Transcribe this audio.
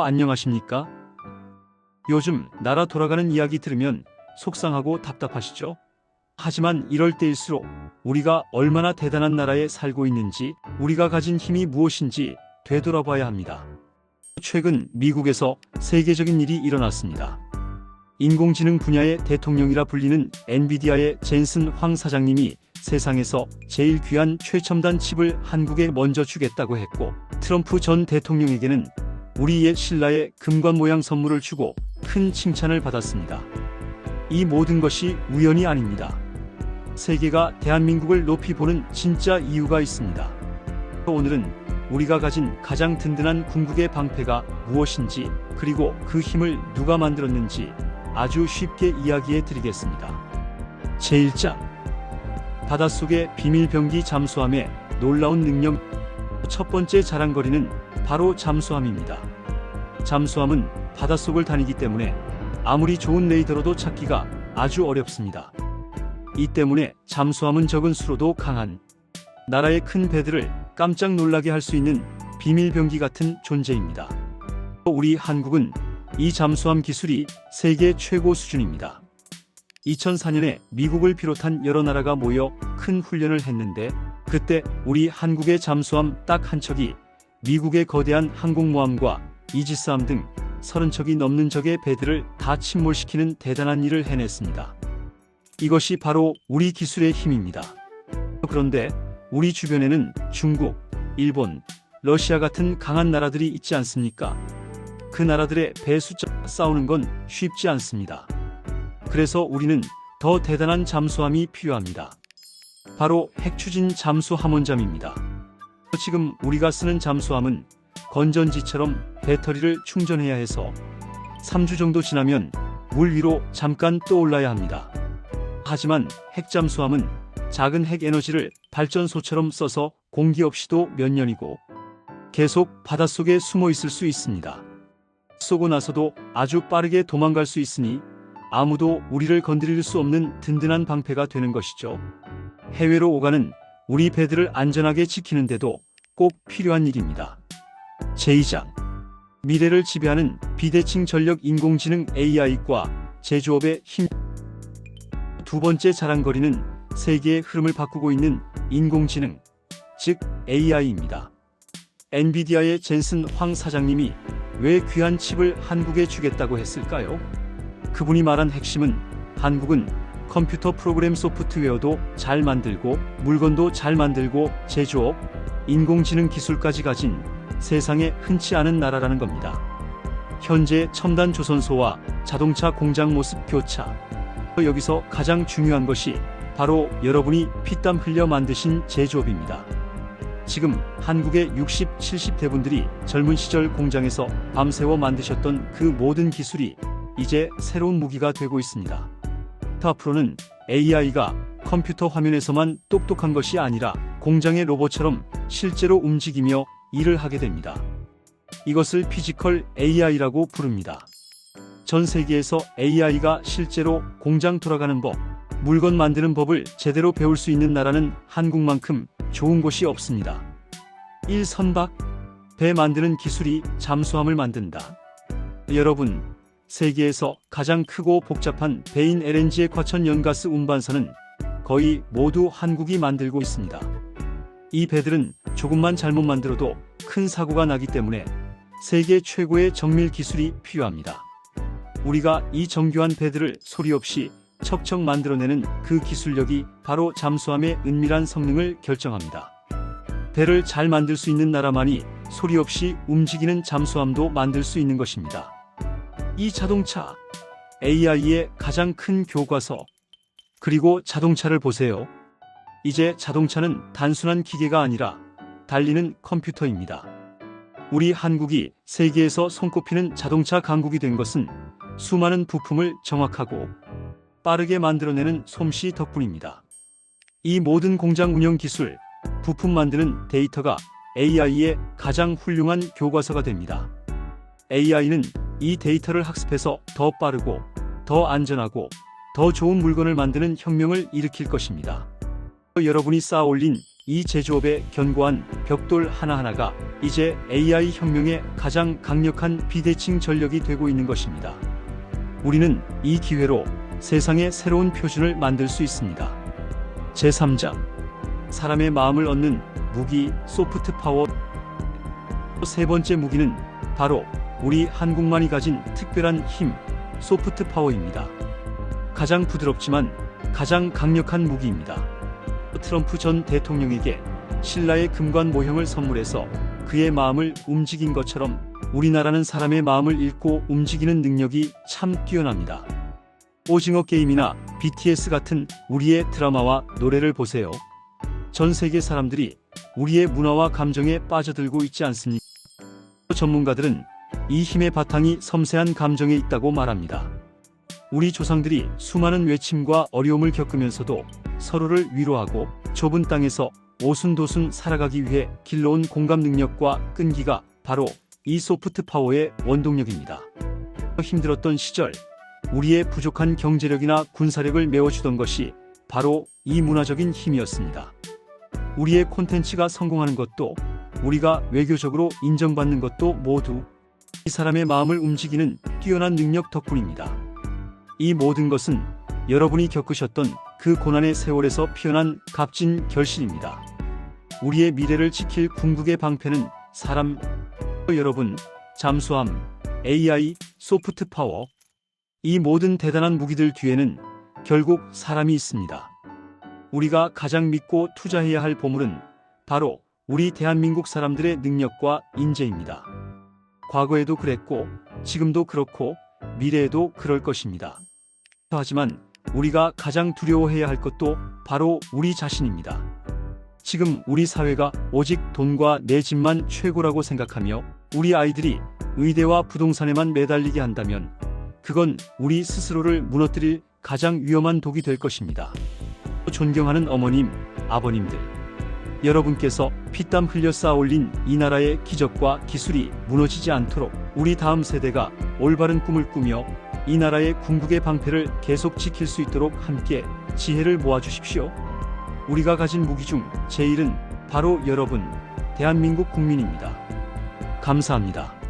안녕하십니까? 요즘 나라 돌아가는 이야기 들으면 속상하고 답답하시죠? 하지만 이럴 때일수록 우리가 얼마나 대단한 나라에 살고 있는지, 우리가 가진 힘이 무엇인지 되돌아봐야 합니다. 최근 미국에서 세계적인 일이 일어났습니다. 인공지능 분야의 대통령이라 불리는 엔비디아의 젠슨 황 사장님이 세상에서 제일 귀한 최첨단 칩을 한국에 먼저 주겠다고 했고, 트럼프 전 대통령에게는 우리의 신라의 금관 모양 선물을 주고 큰 칭찬을 받았습니다. 이 모든 것이 우연이 아닙니다. 세계가 대한민국을 높이 보는 진짜 이유가 있습니다. 오늘은 우리가 가진 가장 든든한 궁극의 방패가 무엇인지 그리고 그 힘을 누가 만들었는지 아주 쉽게 이야기해 드리겠습니다. 제1장 바닷속의 비밀병기 잠수함의 놀라운 능력 첫 번째 자랑거리는 바로 잠수함입니다. 잠수함은 바닷속을 다니기 때문에 아무리 좋은 레이더로도 찾기가 아주 어렵습니다. 이 때문에 잠수함은 적은 수로도 강한 나라의 큰 배들을 깜짝 놀라게 할 수 있는 비밀병기 같은 존재입니다. 우리 한국은 이 잠수함 기술이 세계 최고 수준입니다. 2004년에 미국을 비롯한 여러 나라가 모여 큰 훈련을 했는데 그때 우리 한국의 잠수함 딱 한 척이 미국의 거대한 항공모함과 이지스함 등 30척이 넘는 적의 배들을 다 침몰시키는 대단한 일을 해냈습니다. 이것이 바로 우리 기술의 힘입니다. 그런데 우리 주변에는 중국, 일본, 러시아 같은 강한 나라들이 있지 않습니까? 그 나라들의 배 숫자 싸우는 건 쉽지 않습니다. 그래서 우리는 더 대단한 잠수함이 필요합니다. 바로 핵추진 잠수 함원잠입니다. 지금 우리가 쓰는 잠수함은 건전지처럼 배터리를 충전해야 해서 3주 정도 지나면 물 위로 잠깐 떠올라야 합니다. 하지만 핵잠수함은 작은 핵 에너지를 발전소처럼 써서 공기 없이도 몇 년이고 계속 바닷속에 숨어 있을 수 있습니다. 쏘고 나서도 아주 빠르게 도망갈 수 있으니 아무도 우리를 건드릴 수 없는 든든한 방패가 되는 것이죠. 해외로 오가는 우리 배들을 안전하게 지키는데도 꼭 필요한 일입니다. 제2장 미래를 지배하는 비대칭 전력 인공지능 AI과 제조업의 힘 두 번째 자랑거리는 세계의 흐름을 바꾸고 있는 인공지능, 즉 AI입니다. 엔비디아의 젠슨 황 사장님이 왜 귀한 칩을 한국에 주겠다고 했을까요? 그분이 말한 핵심은 한국은 컴퓨터 프로그램 소프트웨어도 잘 만들고 물건도 잘 만들고 제조업, 인공지능 기술까지 가진 세상에 흔치 않은 나라라는 겁니다. 현재 첨단 조선소와 자동차 공장 모습 교차. 여기서 가장 중요한 것이 바로 여러분이 피땀 흘려 만드신 제조업입니다. 지금 한국의 60, 70대 분들이 젊은 시절 공장에서 밤새워 만드셨던 그 모든 기술이 이제 새로운 무기가 되고 있습니다. 앞으로는 AI가 컴퓨터 화면에서만 똑똑한 것이 아니라 공장의 로봇처럼 실제로 움직이며 일을 하게 됩니다. 이것을 피지컬 AI라고 부릅니다. 전 세계에서 AI가 실제로 공장 돌아가는 법, 물건 만드는 법을 제대로 배울 수 있는 나라는 한국만큼 좋은 곳이 없습니다. 1. 선박 배 만드는 기술이 잠수함을 만든다. 여러분, 세계에서 가장 크고 복잡한 배인 LNG의 과천 연가스 운반선은 거의 모두 한국이 만들고 있습니다. 이 배들은 조금만 잘못 만들어도 큰 사고가 나기 때문에 세계 최고의 정밀 기술이 필요합니다. 우리가 이 정교한 배들을 소리 없이 척척 만들어내는 그 기술력이 바로 잠수함의 은밀한 성능을 결정합니다. 배를 잘 만들 수 있는 나라만이 소리 없이 움직이는 잠수함도 만들 수 있는 것입니다. 이 자동차, AI의 가장 큰 교과서. 그리고 자동차를 보세요. 이제 자동차는 단순한 기계가 아니라 달리는 컴퓨터입니다. 우리 한국이 세계에서 손꼽히는 자동차 강국이 된 것은 수많은 부품을 정확하고 빠르게 만들어내는 솜씨 덕분입니다. 이 모든 공장 운영 기술, 부품 만드는 데이터가 AI의 가장 훌륭한 교과서가 됩니다. AI는 이 데이터를 학습해서 더 빠르고 더 안전하고 더 좋은 물건을 만드는 혁명을 일으킬 것입니다. 여러분이 쌓아 올린 이 제조업의 견고한 벽돌 하나하나가 이제 AI 혁명의 가장 강력한 비대칭 전력이 되고 있는 것입니다. 우리는 이 기회로 세상의 새로운 표준을 만들 수 있습니다. 제3장 사람의 마음을 얻는 무기 소프트 파워 세 번째 무기는 바로 우리 한국만이 가진 특별한 힘 소프트 파워입니다. 가장 부드럽지만 가장 강력한 무기입니다. 트럼프 전 대통령에게 신라의 금관 모형을 선물해서 그의 마음을 움직인 것처럼 우리나라는 사람의 마음을 읽고 움직이는 능력이 참 뛰어납니다. 오징어 게임이나 BTS 같은 우리의 드라마와 노래를 보세요. 전 세계 사람들이 우리의 문화와 감정에 빠져들고 있지 않습니까? 전문가들은 이 힘의 바탕이 섬세한 감정에 있다고 말합니다. 우리 조상들이 수많은 외침과 어려움을 겪으면서도 서로를 위로하고 좁은 땅에서 오순도순 살아가기 위해 길러온 공감 능력과 끈기가 바로 이 소프트 파워의 원동력입니다. 힘들었던 시절 우리의 부족한 경제력이나 군사력을 메워주던 것이 바로 이 문화적인 힘이었습니다. 우리의 콘텐츠가 성공하는 것도 우리가 외교적으로 인정받는 것도 모두 이 사람의 마음을 움직이는 뛰어난 능력 덕분입니다. 이 모든 것은 여러분이 겪으셨던 그 고난의 세월에서 피어난 값진 결실입니다. 우리의 미래를 지킬 궁극의 방패는 사람, 여러분, 잠수함, AI, 소프트 파워. 이 모든 대단한 무기들 뒤에는 결국 사람이 있습니다. 우리가 가장 믿고 투자해야 할 보물은 바로 우리 대한민국 사람들의 능력과 인재입니다. 과거에도 그랬고, 지금도 그렇고, 미래에도 그럴 것입니다. 하지만 우리가 가장 두려워해야 할 것도 바로 우리 자신입니다. 지금 우리 사회가 오직 돈과 내 집만 최고라고 생각하며 우리 아이들이 의대와 부동산에만 매달리게 한다면 그건 우리 스스로를 무너뜨릴 가장 위험한 독이 될 것입니다. 존경하는 어머님, 아버님들. 여러분께서 피땀 흘려 쌓아 올린 이 나라의 기적과 기술이 무너지지 않도록 우리 다음 세대가 올바른 꿈을 꾸며 이 나라의 궁극의 방패를 계속 지킬 수 있도록 함께 지혜를 모아 주십시오. 우리가 가진 무기 중 제1은 바로 여러분, 대한민국 국민입니다. 감사합니다.